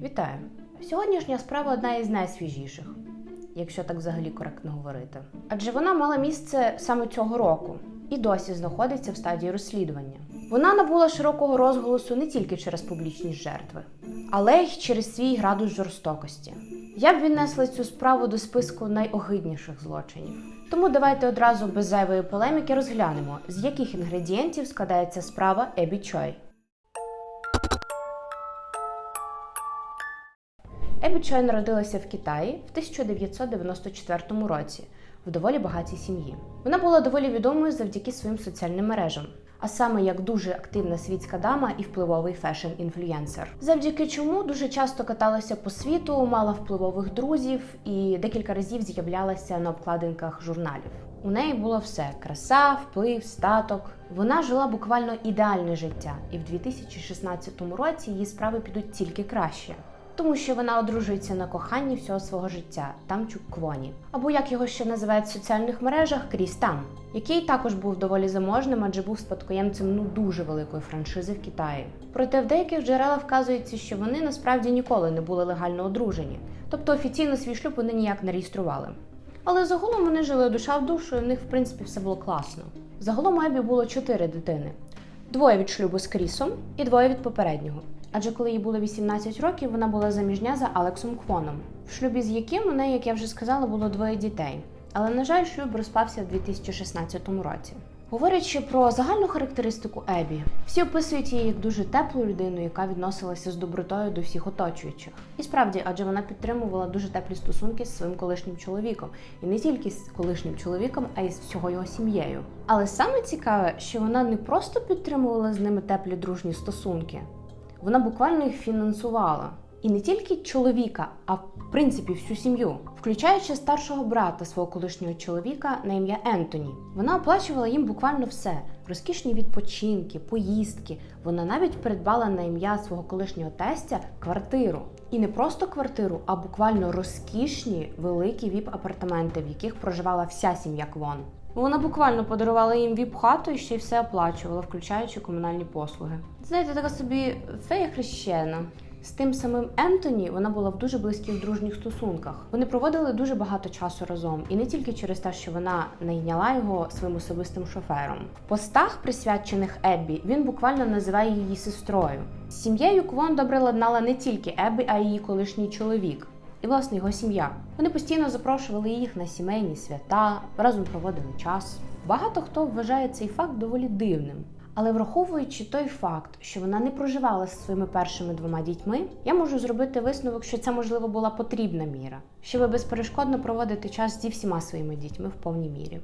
Вітаю! Сьогоднішня справа одна із найсвіжіших, якщо так взагалі коректно говорити. Адже вона мала місце саме цього року і досі знаходиться в стадії розслідування. Вона набула широкого розголосу не тільки через публічність жертви, але й через свій градус жорстокості. Я б віднесла цю справу до списку найогидніших злочинів. Тому давайте одразу без зайвої полеміки розглянемо, з яких інгредієнтів складається справа Ебі Чой. Ебі Чой народилася в Китаї в 1994 році в доволі багатій сім'ї. Вона була доволі відомою завдяки своїм соціальним мережам, а саме як дуже активна світська дама і впливовий фешн-інфлюєнсер. Завдяки чому дуже часто каталася по світу, мала впливових друзів і декілька разів з'являлася на обкладинках журналів. У неї було все: краса, вплив, статок. Вона жила буквально ідеальне життя, і в 2016 році її справи підуть тільки краще. Тому що вона одружується на коханні всього свого життя Тамчук Квоні, або як його ще називають в соціальних мережах Кріс Там, який також був доволі заможним, адже був спадкоємцем ну дуже великої франшизи в Китаї. Проте в деяких джерелах вказується, що вони насправді ніколи не були легально одружені, тобто офіційно свій шлюб вони ніяк не реєстрували. Але загалом вони жили душа в душу, і в них в принципі все було класно. Загалом Ебі було чотири дитини: двоє від шлюбу з Крісом і двоє від попереднього. Адже коли їй було 18 років, вона була заміжня за Алексом Квоном, в шлюбі з яким у неї, як я вже сказала, було двоє дітей. Але, на жаль, шлюб розпався в 2016 році. Говорячи про загальну характеристику Ебі, всі описують її як дуже теплу людину, яка відносилася з добротою до всіх оточуючих. І справді, адже вона підтримувала дуже теплі стосунки з своїм колишнім чоловіком, і не тільки з колишнім чоловіком, а й з всього його сім'єю. Але саме цікаве, що вона не просто підтримувала з ними теплі дружні стосунки, вона буквально їх фінансувала. І не тільки чоловіка, а в принципі всю сім'ю, включаючи старшого брата свого колишнього чоловіка на ім'я Ентоні. Вона оплачувала їм буквально все: розкішні відпочинки, поїздки. Вона навіть придбала на ім'я свого колишнього тестя квартиру. І не просто квартиру, а буквально розкішні великі віп-апартаменти, в яких проживала вся сім'я Квон. Вона буквально подарувала їм віп-хату і ще й все оплачувала, включаючи комунальні послуги. Знаєте, така собі фея хрещена. З тим самим Ентоні вона була в дуже близьких дружніх стосунках. Вони проводили дуже багато часу разом, і не тільки через те, що вона найняла його своїм особистим шофером. В постах, присвячених Еббі, він буквально називає її сестрою. З сім'єю Квон добре ладнала не тільки Еббі, а й її колишній чоловік. І власне його сім'я. Вони постійно запрошували їх на сімейні свята, разом проводили час. Багато хто вважає цей факт доволі дивним. Але враховуючи той факт, що вона не проживала зі своїми першими двома дітьми, я можу зробити висновок, що це можливо була потрібна міра, щоб безперешкодно проводити час зі всіма своїми дітьми в повній мірі.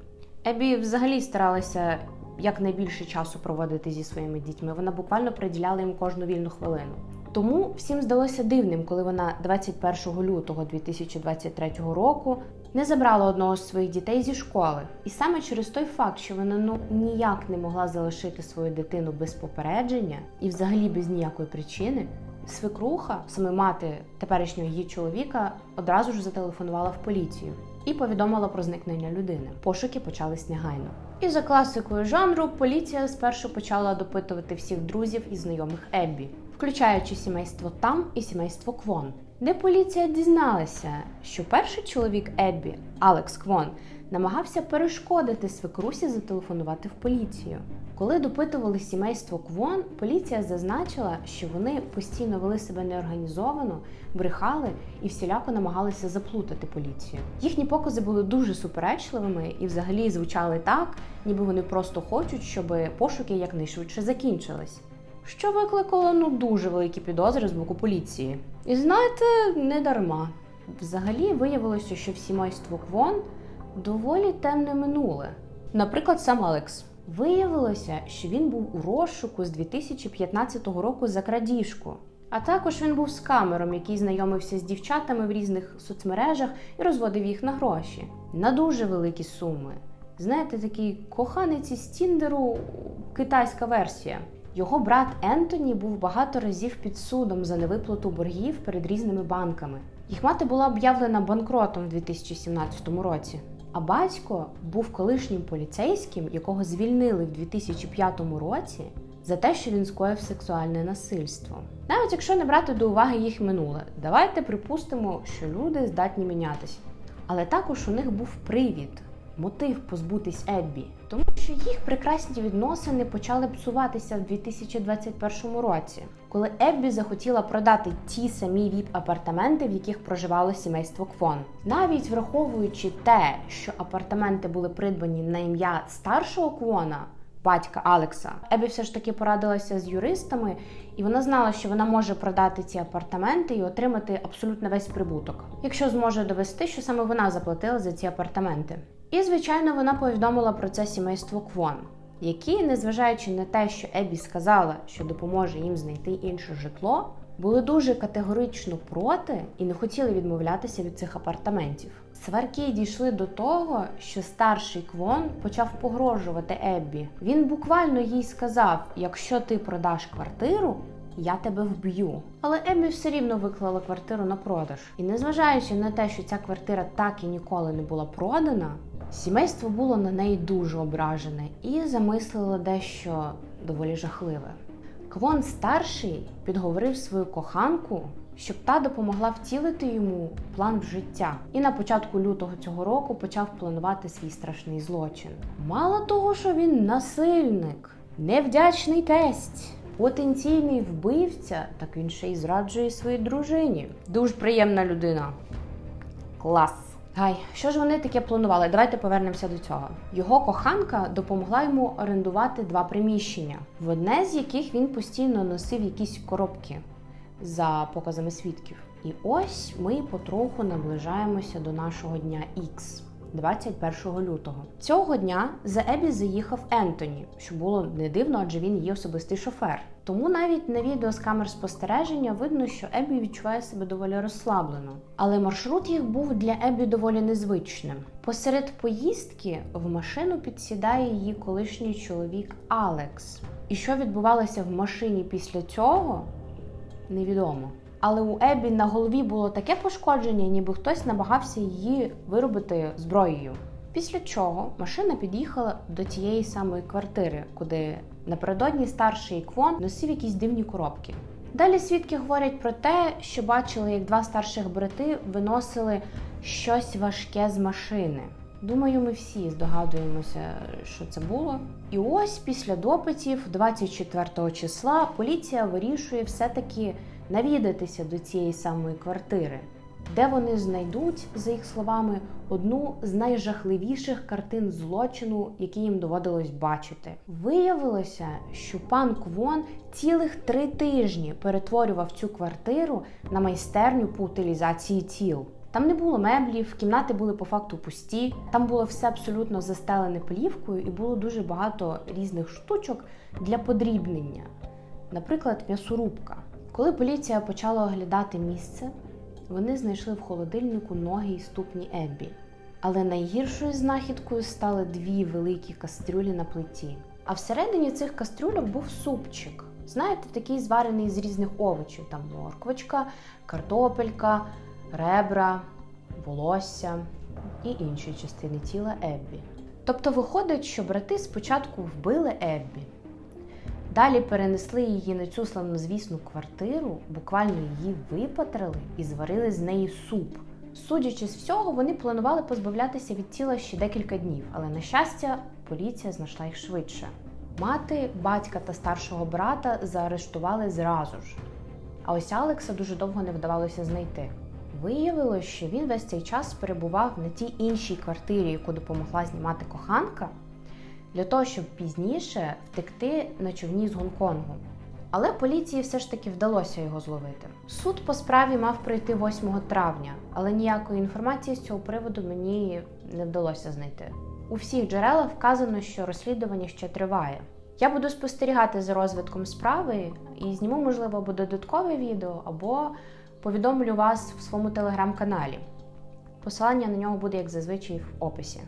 Ебі взагалі старалася якнайбільше часу проводити зі своїми дітьми. Вона буквально приділяла їм кожну вільну хвилину. Тому всім здалося дивним, коли вона 21 лютого 2023 року не забрала одного з своїх дітей зі школи. І саме через той факт, що вона ну ніяк не могла залишити свою дитину без попередження і взагалі без ніякої причини, свекруха, саме мати теперішнього її чоловіка, одразу ж зателефонувала в поліцію і повідомила про зникнення людини. Пошуки почались негайно. І за класикою жанру поліція спершу почала допитувати всіх друзів і знайомих Еббі, включаючи сімейство там і сімейство Квон. Де поліція дізналася, що перший чоловік Еббі, Алекс Квон, намагався перешкодити свекрусі зателефонувати в поліцію. Коли допитували сімейство Квон, поліція зазначила, що вони постійно вели себе неорганізовано, брехали і всіляко намагалися заплутати поліцію. Їхні покази були дуже суперечливими і взагалі звучали так, ніби вони просто хочуть, щоб пошуки якнайшвидше закінчились. Що викликало ну дуже великі підозри з боку поліції. І знаєте, не дарма. Взагалі виявилося, що в сімейство Квон доволі темне минуле. Наприклад, сам Алекс. Виявилося, що він був у розшуку з 2015 року за крадіжку. А також він був з камером, який знайомився з дівчатами в різних соцмережах і розводив їх на гроші на дуже великі суми. Знаєте, такий коханець із Тіндеру, китайська версія. Його брат Ентоні був багато разів під судом за невиплату боргів перед різними банками. Їх мати була об'явлена банкротом в 2017 році. А батько був колишнім поліцейським, якого звільнили в 2005 році за те, що він скоїв сексуальне насильство. Навіть якщо не брати до уваги їх минуле, давайте припустимо, що люди здатні мінятися. Але також у них був привід, мотив позбутись Еббі, тому що їх прекрасні відносини почали псуватися в 2021 році, коли Еббі захотіла продати ті самі віп-апартаменти, в яких проживало сімейство Квон. Навіть враховуючи те, що апартаменти були придбані на ім'я старшого Квона, батька Алекса, Еббі все ж таки порадилася з юристами, і вона знала, що вона може продати ці апартаменти і отримати абсолютно весь прибуток, якщо зможе довести, що саме вона заплатила за ці апартаменти. І, звичайно, вона повідомила про це сімейство Квон, які, незважаючи на те, що Еббі сказала, що допоможе їм знайти інше житло, були дуже категорично проти і не хотіли відмовлятися від цих апартаментів. Сварки дійшли до того, що старший Квон почав погрожувати Еббі. Він буквально їй сказав: якщо ти продаш квартиру, я тебе вб'ю. Але Еббі все рівно виклала квартиру на продаж. І незважаючи на те, що ця квартира так і ніколи не була продана, сімейство було на неї дуже ображене і замислило дещо доволі жахливе. Квон старший підговорив свою коханку, щоб та допомогла втілити йому план в життя. І на початку лютого цього року почав планувати свій страшний злочин. Мало того, що він насильник, невдячний тесть, потенційний вбивця, так він ще й зраджує своїй дружині. Дуже приємна людина. Клас. Гай, що ж вони таке планували? Давайте повернемося до цього. Його коханка допомогла йому орендувати два приміщення, в одне з яких він постійно носив якісь коробки за показами свідків. І ось ми потроху наближаємося до нашого дня Х. 21 лютого цього дня за Ебі заїхав Ентоні, що було не дивно, адже він її особистий шофер. Тому навіть на відео з камер спостереження видно, що Ебі відчуває себе доволі розслаблено. Але маршрут їх був для Ебі доволі незвичним. Посеред поїздки в машину підсідає її колишній чоловік Алекс. І що відбувалося в машині після цього, невідомо. Але у Ебі на голові було таке пошкодження, ніби хтось намагався її виробити зброєю. Після чого машина під'їхала до тієї самої квартири, куди напередодні старший Квон носив якісь дивні коробки. Далі свідки говорять про те, що бачили, як два старших брати виносили щось важке з машини. Думаю, ми всі здогадуємося, що це було. І ось після допитів, 24 числа, поліція вирішує все-таки навідатися до цієї самої квартири, де вони знайдуть, за їх словами, одну з найжахливіших картин злочину, які їм доводилось бачити. Виявилося, що пан Квон цілих три тижні перетворював цю квартиру на майстерню по утилізації тіл. Там не було меблів, кімнати були по факту пусті. Там було все абсолютно застелене плівкою, і було дуже багато різних штучок для подрібнення, наприклад, м'ясорубка. Коли поліція почала оглядати місце, вони знайшли в холодильнику ноги і ступні Еббі. Але найгіршою знахідкою стали дві великі кастрюлі на плиті. А всередині цих кастрюльок був супчик. Знаєте, такий зварений з різних овочів: там морквочка, картопелька, ребра, волосся і інші частини тіла Еббі. Тобто виходить, що брати спочатку вбили Еббі, Далі перенесли її на цю славнозвісну квартиру, буквально її випатрили і зварили з неї суп. Судячи з всього, вони планували позбавлятися від тіла ще декілька днів, але на щастя, поліція знайшла їх швидше. Мати, батька та старшого брата заарештували зразу ж. А ось Алекса дуже довго не вдавалося знайти. Виявилось, що він весь цей час перебував на тій іншій квартирі, яку допомогла знімати коханка для того, щоб пізніше втекти на човні з Гонконгу. Але поліції все ж таки вдалося його зловити. Суд по справі мав пройти 8 травня, але ніякої інформації з цього приводу мені не вдалося знайти. У всіх джерелах вказано, що розслідування ще триває. Я буду спостерігати за розвитком справи і зніму, можливо, або додаткове відео, або повідомлю вас в своєму телеграм-каналі. Посилання на нього буде, як зазвичай, в описі.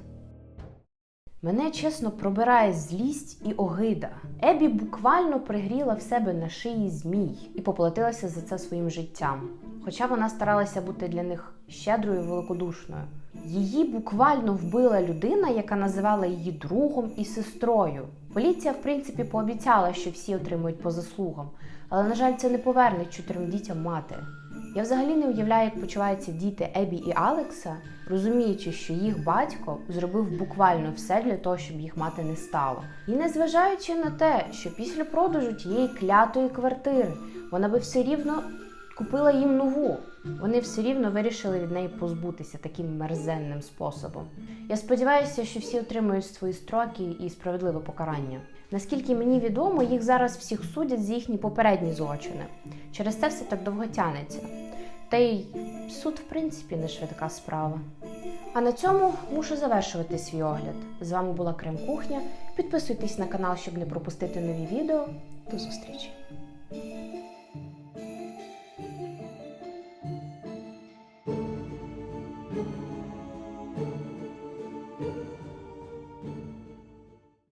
Мене чесно пробирає злість і огида. Ебі буквально пригріла в себе на шиї змій і поплатилася за це своїм життям. Хоча вона старалася бути для них щедрою і великодушною. Її буквально вбила людина, яка називала її другом і сестрою. Поліція, в принципі, пообіцяла, що всі отримують по заслугам, але, на жаль, це не поверне чотирьом дітям мати. Я взагалі не уявляю, як почуваються діти Ебі і Алекса, розуміючи, що їх батько зробив буквально все для того, щоб їх мати не стало. І незважаючи на те, що після продажу тієї клятої квартири вона би все рівно купила їм нову. Вони все рівно вирішили від неї позбутися таким мерзенним способом. Я сподіваюся, що всі отримують свої строки і справедливе покарання. Наскільки мені відомо, їх зараз всіх судять за їхні попередні злочини. Через це все так довго тянеться. Та й суд, в принципі, не швидка справа. А на цьому мушу завершувати свій огляд. З вами була Крем Кухня. Підписуйтесь на канал, щоб не пропустити нові відео. До зустрічі!